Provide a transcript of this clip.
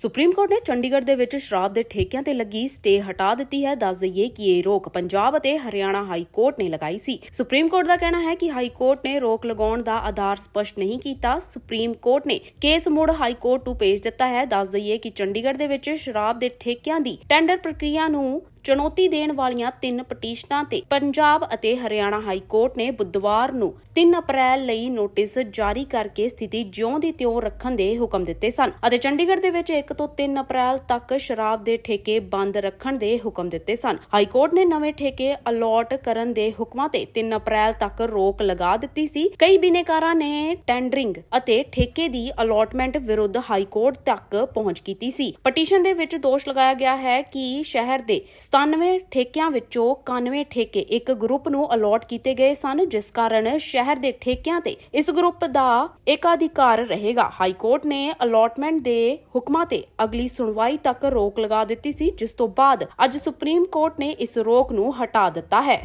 Supreme court ਨੇ ਚੰਡੀਗੜ੍ਹ ਦੇ ਵਿੱਚ ਸ਼ਰਾਬ ਦੇ ਠੇਕਿਆਂ ਤੇ ਲੱਗੀ ਸਟੇ ਹਟਾ ਦਿੱਤੀ ਹੈ। ਦੱਸ ਦਈਏ ਕਿ ਇਹ ਰੋਕ ਪੰਜਾਬ ਅਤੇ ਹਰਿਆਣਾ ਹਾਈ ਕੋਰਟ ਨੇ ਲਗਾਈ ਸੀ। ਸੁਪਰੀਮ ਕੋਰਟ ਦਾ ਕਹਿਣਾ ਹੈ ਕਿ ਹਾਈ ਕੋਰਟ ਨੇ ਰੋਕ ਲਗਾਉਣ ਦਾ ਆਧਾਰ ਸਪਸ਼ਟ ਨਹੀਂ ਕੀਤਾ। ਸੁਪਰੀਮ ਕੋਰਟ ਨੇ ਕੇਸ ਮੁੜ ਹਾਈ ਕੋਰਟ ਨੂੰ ਭੇਜ ਦਿੱਤਾ ਹੈ। ਦੱਸ ਦਈਏ ਕਿ ਚੰਡੀਗੜ੍ਹ ਦੇ ਵਿੱਚ ਸ਼ਰਾਬ ਦੇ ਠੇਕਿਆਂ ਦੀ ਟੈਂਡਰ ਪ੍ਰਕਿਰਿਆ ਨੂੰ ਚੁਣੌਤੀ ਦੇਣ ਵਾਲੀਆਂ ਤਿੰਨ ਪਟੀਸ਼ਨਾਂ ਤੇ ਪੰਜਾਬ ਅਤੇ ਹਰਿਆਣਾ ਹਾਈ ਕੋਰਟ ਨੇ ਬੁੱਧਵਾਰ ਨੂੰ 3 ਅਪ੍ਰੈਲ ਲਈ ਨੋਟਿਸ ਜਾਰੀ ਕਰਕੇ ਸਥਿਤੀ ਜਿਉਂ ਦੀ ਤਿਉਂ ਰੱਖਣ ਦੇ ਹੁਕਮ ਦਿੱਤੇ ਸਨ ਅਤੇ ਚੰਡੀਗੜ੍ਹ ਦੇ ਵਿੱਚ 1 ਤੋਂ 3 ਅਪ੍ਰੈਲ ਤੱਕ ਸ਼ਰਾਬ ਦੇ ਠੇਕੇ ਬੰਦ ਰੱਖਣ ਦੇ ਹੁਕਮ ਦਿੱਤੇ ਸਨ। ਹਾਈ ਕੋਰਟ ਨੇ ਨਵੇਂ ਠੇਕੇ ਅਲਾਟ ਕਰਨ ਦੇ ਹੁਕਮਾਂ ਤੇ 3 ਅਪ੍ਰੈਲ ਤੱਕ ਰੋਕ ਲਗਾ ਦਿੱਤੀ ਸੀ। ਕਈ ਬਿਨੇਕਾਰਾਂ ਨੇ ਟੈਂਡਰਿੰਗ ਅਤੇ ਠੇਕੇ ਦੀ ਅਲਾਟਮੈਂਟ ਵਿਰੁੱਧ ਹਾਈ ਕੋਰਟ ਤੱਕ ਪਹੁੰਚ ਕੀਤੀ ਸੀ। ਪਟੀਸ਼ਨ ਦੇ ਵਿੱਚ ਦੋਸ਼ ਲਗਾਇਆ ਗਿਆ ਹੈ ਕਿ ਸ਼ਹਿਰ ਦੇ 97 ਠੇਕਿਆਂ ਵਿੱਚੋਂ 91 ਠੇਕੇ ਇੱਕ ਗਰੁੱਪ ਨੂੰ ਅਲਾਟ ਕੀਤੇ ਗਏ ਸਨ, ਜਿਸ ਕਾਰਨ ਸ਼ਹਿਰ ਦੇ ਠੇਕਿਆਂ ਤੇ ਇਸ ਗਰੁੱਪ ਦਾ ਏਕਾਧਿਕਾਰ ਰਹੇਗਾ। ਹਾਈ ਕੋਰਟ ਨੇ ਅਲਾਟਮੈਂਟ ਦੇ ਹੁਕਮਾਂ ਤੇ ਅਗਲੀ ਸੁਣਵਾਈ ਤੱਕ ਰੋਕ ਲਗਾ ਦਿੱਤੀ ਸੀ, ਜਿਸ ਤੋਂ ਬਾਅਦ ਅੱਜ ਸੁਪਰੀਮ ਕੋਰਟ ਨੇ ਇਸ ਰੋਕ ਨੂੰ ਹਟਾ ਦਿੱਤਾ ਹੈ।